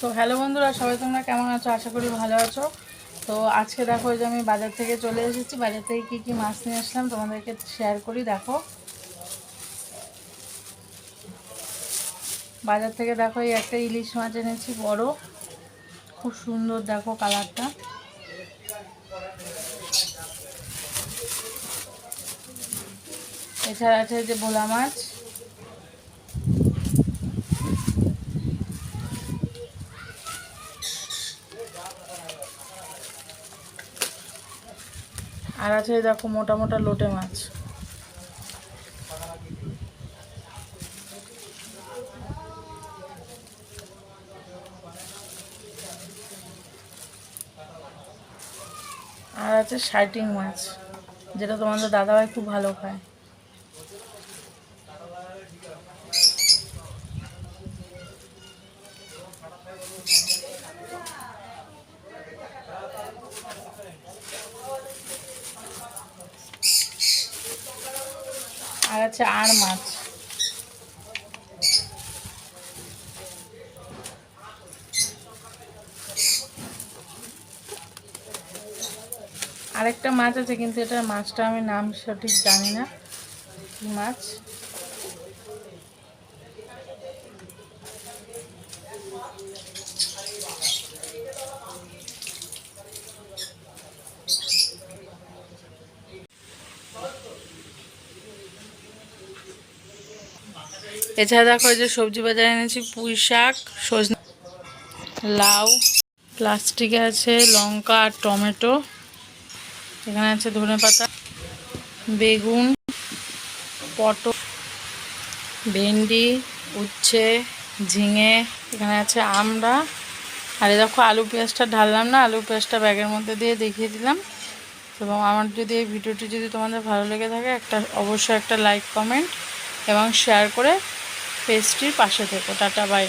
তো হ্যালো বন্ধুরা, সবাই তোমরা কেমন আছো? আশা করি ভালো আছো। তো আজকে দেখো যে আমি বাজার থেকে চলে এসেছি। বাজার থেকে কি কি মাছ নিয়ে আসলাম তোমাদেরকে শেয়ার করি, দেখো। বাজার থেকে দেখো এই একটা ইলিশ মাছ এনেছি, বড়। খুব সুন্দর, দেখো কালারটা। এছাড়া আছে যে ভোলা মাছ। আর আছে দেখো মোটা মোটা লোটে মাছ। আর আছে শাইটিং মাছ, যেটা তোমাদের দাদাভাই খুব ভালো খায়। আর আছে আর মাছ। আরেকটা মাছ আছে, কিন্তু এটার মাছটা আমি নাম সঠিক জানি না। কি মাছ? এছাড়া দেখো যে সবজি বাজারে এনেছি পুঁই শাক, সজনে লাউ, প্লাস্টিকে আছে লঙ্কা আর টমেটো, এখানে আছে ধনে পাতা, বেগুন, পটল, ভেন্ডি, উচ্ছে, ঝিঙে, এখানে আছে আমরা আর এই দেখো আলু পেঁয়াজটা ঢাললাম না, আলু পেঁয়াজটা ব্যাগের মধ্যে দিয়ে দেখিয়ে দিলাম। এবং আমার যদি এই ভিডিওটি যদি তোমাদের ভালো লেগে থাকে, একটা অবশ্যই একটা লাইক কমেন্ট এবং শেয়ার করে পেজটির পাশে থেকো টাটা বাই